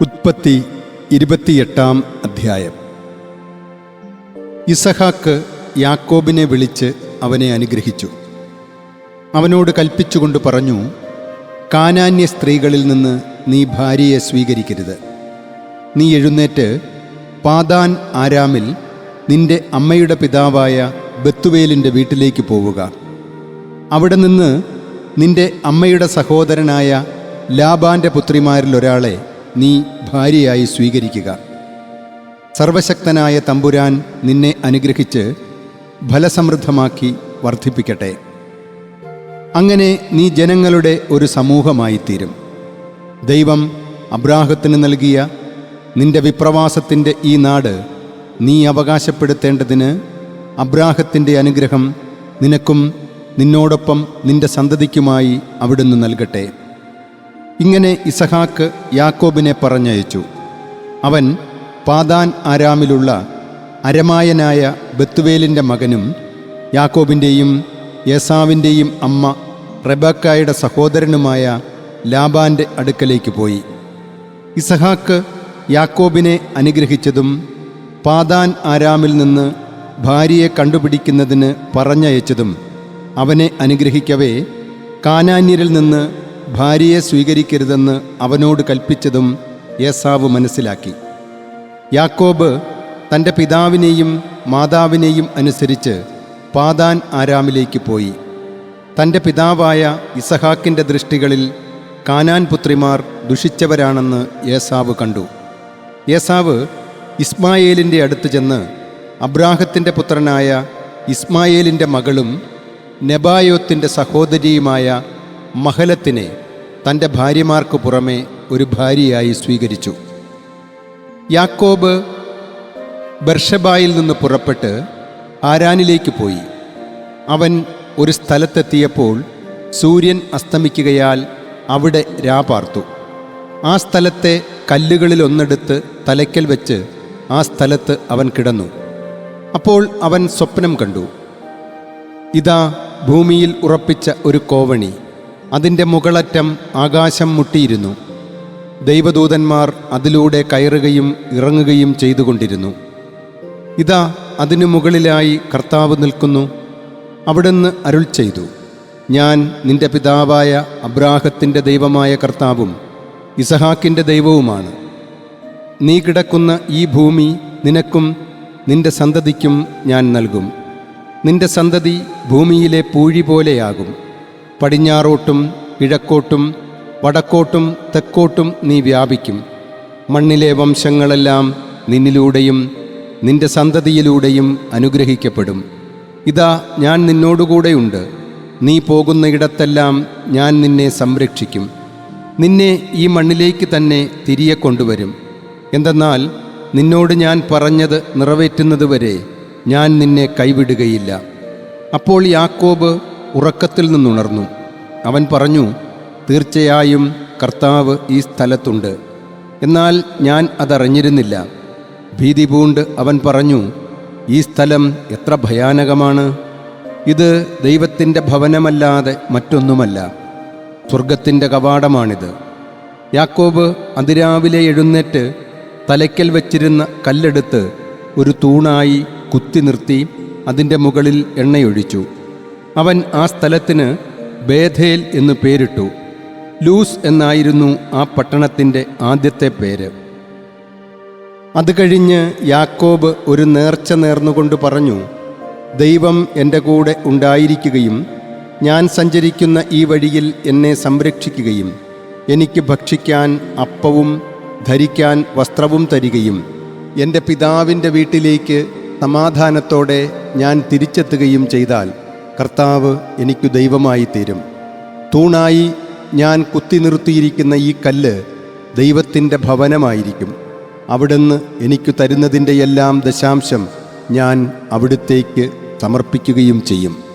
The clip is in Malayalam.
ഉത്പത്തി ഇരുപത്തിയെട്ടാം അധ്യായം. ഇസഹാക്ക് യാക്കോബിനെ വിളിച്ച് അവനെ അനുഗ്രഹിച്ചു. അവനോട് കൽപ്പിച്ചുകൊണ്ട് പറഞ്ഞു കാനാന്യ സ്ത്രീകളിൽ നിന്ന് നീ ഭാര്യയെ സ്വീകരിക്കരുത്. നീ എഴുന്നേറ്റ് പാതാൻ ആരാമിൽ നിന്റെ അമ്മയുടെ പിതാവായ ബത്തുവേലിന്റെ വീട്ടിലേക്ക് പോവുക. അവിടെ നിന്ന് നിന്റെ അമ്മയുടെ സഹോദരനായ ലാബാന്റെ പുത്രിമാരിൽ ഒരാളെ നീ ഭാര്യയായി സ്വീകരിക്കുക. സർവശക്തനായ തമ്പുരാൻ നിന്നെ അനുഗ്രഹിച്ച് ഫലസമൃദ്ധമാക്കി വർദ്ധിപ്പിക്കട്ടെ. അങ്ങനെ നീ ജനങ്ങളുടെ ഒരു സമൂഹമായിത്തീരും. ദൈവം അബ്രാഹത്തിന് നൽകിയ നിന്റെ വിപ്രവാസത്തിന്റെ ഈ നാട് നീ അവകാശപ്പെടുത്തേണ്ടതിന് അബ്രാഹത്തിന്റെ അനുഗ്രഹം നിനക്കും നിന്നോടൊപ്പം നിന്റെ സന്തതിക്കുമായി അവിടുന്ന് നൽകട്ടെ. ഇങ്ങനെ ഇസഹാക്ക് യാക്കോബിനെ പറഞ്ഞയച്ചു. അവൻ പാതാൻ ആരാമിലുള്ള അരമായനായ ബത്തുവേലിന്റെ മകനും യാക്കോബിന്റെയും യേസാവിന്റെയും അമ്മ റെബക്കായുടെ സഹോദരനുമായ ലാബാന്റെ അടുക്കലേക്ക് പോയി. ഇസഹാക്ക് യാക്കോബിനെ അനുഗ്രഹിച്ചതും പാതാൻ ആരാമിൽ നിന്ന് ഭാര്യയെ കണ്ടുപിടിക്കുന്നതിന് പറഞ്ഞയച്ചതും അവനെ അനുഗ്രഹിക്കവേ കാനാന്യരിൽ നിന്ന് ഭാര്യയെ സ്വീകരിക്കരുതെന്ന് അവനോട് കൽപ്പിച്ചതും യേസാവ് മനസ്സിലാക്കി. യാക്കോബ് തന്റെ പിതാവിനെയും മാതാവിനെയും അനുസരിച്ച് പാതാൻ ആരാമിലേക്ക് പോയി. തന്റെ പിതാവായ ഇസഹാക്കിന്റെ ദൃഷ്ടികളിൽ കാനാൻ പുത്രിമാർ ദുഷിച്ചവരാണെന്ന് യേസാവ് കണ്ടു. യേസാവ് ഇസ്മായേലിന്റെ അടുത്ത് ചെന്ന് അബ്രാഹത്തിന്റെ പുത്രനായ ഇസ്മായേലിന്റെ മകളും നെബായോത്തിന്റെ സഹോദരിയുമായ മഹലത്തിനെ തന്റെ ഭാര്യമാർക്ക് പുറമെ ഒരു ഭാര്യയായി സ്വീകരിച്ചു. യാക്കോബ് ബർഷബായിൽ നിന്ന് പുറപ്പെട്ട് ആരാനിലേക്ക് പോയി. അവൻ ഒരു സ്ഥലത്തെത്തിയപ്പോൾ സൂര്യൻ അസ്തമിക്കുകയാൽ അവിടെ രാപാർത്തു ആ സ്ഥലത്തെ കല്ലുകളിലൊന്നെടുത്ത് തലയ്ക്കൽ വെച്ച് ആ സ്ഥലത്ത് അവൻ കിടന്നു. അപ്പോൾ അവൻ സ്വപ്നം കണ്ടു. ഇതാ ഭൂമിയിൽ ഉറപ്പിച്ച ഒരു കോവണി. അതിന്റെ മുകളറ്റം ആകാശം മുട്ടിയിരുന്നു. ദൈവദൂതന്മാർ അതിലൂടെ കയറുകയും ഇറങ്ങുകയും ചെയ്തുകൊണ്ടിരുന്നു. ഇതാ അതിനു മുകളിലായി കർത്താവ് നിൽക്കുന്നു. അവിടുന്ന് അരുൾ ചെയ്തു. ഞാൻ നിന്റെ പിതാവായ അബ്രാഹത്തിന്റെ ദൈവമായ കർത്താവും ഇസഹാക്കിന്റെ ദൈവവുമാണ്. നീ കിടക്കുന്ന ഈ ഭൂമി നിനക്കും നിന്റെ സന്തതിക്കും ഞാൻ നൽകും. നിന്റെ സന്തതി ഭൂമിയിലെ പൂഴി പോലെയാകും. പടിഞ്ഞാറോട്ടും കിഴക്കോട്ടും വടക്കോട്ടും തെക്കോട്ടും നീ വ്യാപിക്കും. മണ്ണിലെ വംശങ്ങളെല്ലാം നിന്നിലൂടെയും നിന്റെ സന്തതിയിലൂടെയും അനുഗ്രഹിക്കപ്പെടും. ഇതാ ഞാൻ നിന്നോടുകൂടെയുണ്ട്. നീ പോകുന്ന ഇടത്തെല്ലാം ഞാൻ നിന്നെ സംരക്ഷിക്കും. നിന്നെ ഈ മണ്ണിലേക്ക് തന്നെ തിരികെ കൊണ്ടുവരും. എന്തെന്നാൽ നിന്നോട് ഞാൻ പറഞ്ഞത് നിറവേറ്റുന്നതുവരെ ഞാൻ നിന്നെ കൈവിടുകയില്ല. അപ്പോൾ യാക്കോബ് ഉറക്കത്തിൽ നിന്നുണർന്നു. അവൻ പറഞ്ഞു തീർച്ചയായും കർത്താവ് ഈ സ്ഥലത്തുണ്ട്. എന്നാൽ ഞാൻ അതറിഞ്ഞിരുന്നില്ല. ഭീതി പൂണ്ട് അവൻ പറഞ്ഞു ഈ സ്ഥലം എത്ര ഭയാനകമാണ്. ഇത് ദൈവത്തിന്റെ ഭവനമല്ലാതെ മറ്റൊന്നുമല്ല. സ്വർഗത്തിന്റെ കവാടമാണിത്. യാക്കോബ് അതിരാവിലെ എഴുന്നേറ്റ് തലയ്ക്കൽ വച്ചിരുന്ന കല്ലെടുത്ത് ഒരു തൂണായി കുത്തി നിർത്തി അതിന്റെ മുകളിൽ എണ്ണയൊഴിച്ചു. അവൻ ആ സ്ഥലത്തിന് ബേധേൽ എന്ന് പേരിട്ടു. ലൂസ് എന്നായിരുന്നു ആ പട്ടണത്തിന്റെ ആദ്യത്തെ പേര്. അത് കഴിഞ്ഞ് യാക്കോബ് ഒരു നേർച്ച നേർന്നുകൊണ്ട് പറഞ്ഞു ദൈവം എന്റെ കൂടെ ഉണ്ടായിരിക്കുകയും ഞാൻ സഞ്ചരിക്കുന്ന ഈ വഴിയിൽ എന്നെ സംരക്ഷിക്കുകയും എനിക്ക് ഭക്ഷിക്കാൻ അപ്പവും ധരിക്കാൻ വസ്ത്രവും തരികയും എന്റെ പിതാവിന്റെ വീട്ടിലേക്ക് സമാധാനത്തോടെ ഞാൻ തിരിച്ചെത്തുകയും ചെയ്താൽ കർത്താവ് എനിക്ക് ദൈവമായി തീരും തൂണായി ഞാൻ കുത്തി നിർത്തിയിരിക്കുന്ന ഈ കല്ല് ദൈവത്തിന്റെ ഭവനമായിരിക്കും. അവിടുന്ന് എനിക്ക് തരുന്നതിന്റെ എല്ലാം ദശാംശം ഞാൻ അവിടുത്തേക്ക് സമർപ്പിക്കുകയും ചെയ്യും.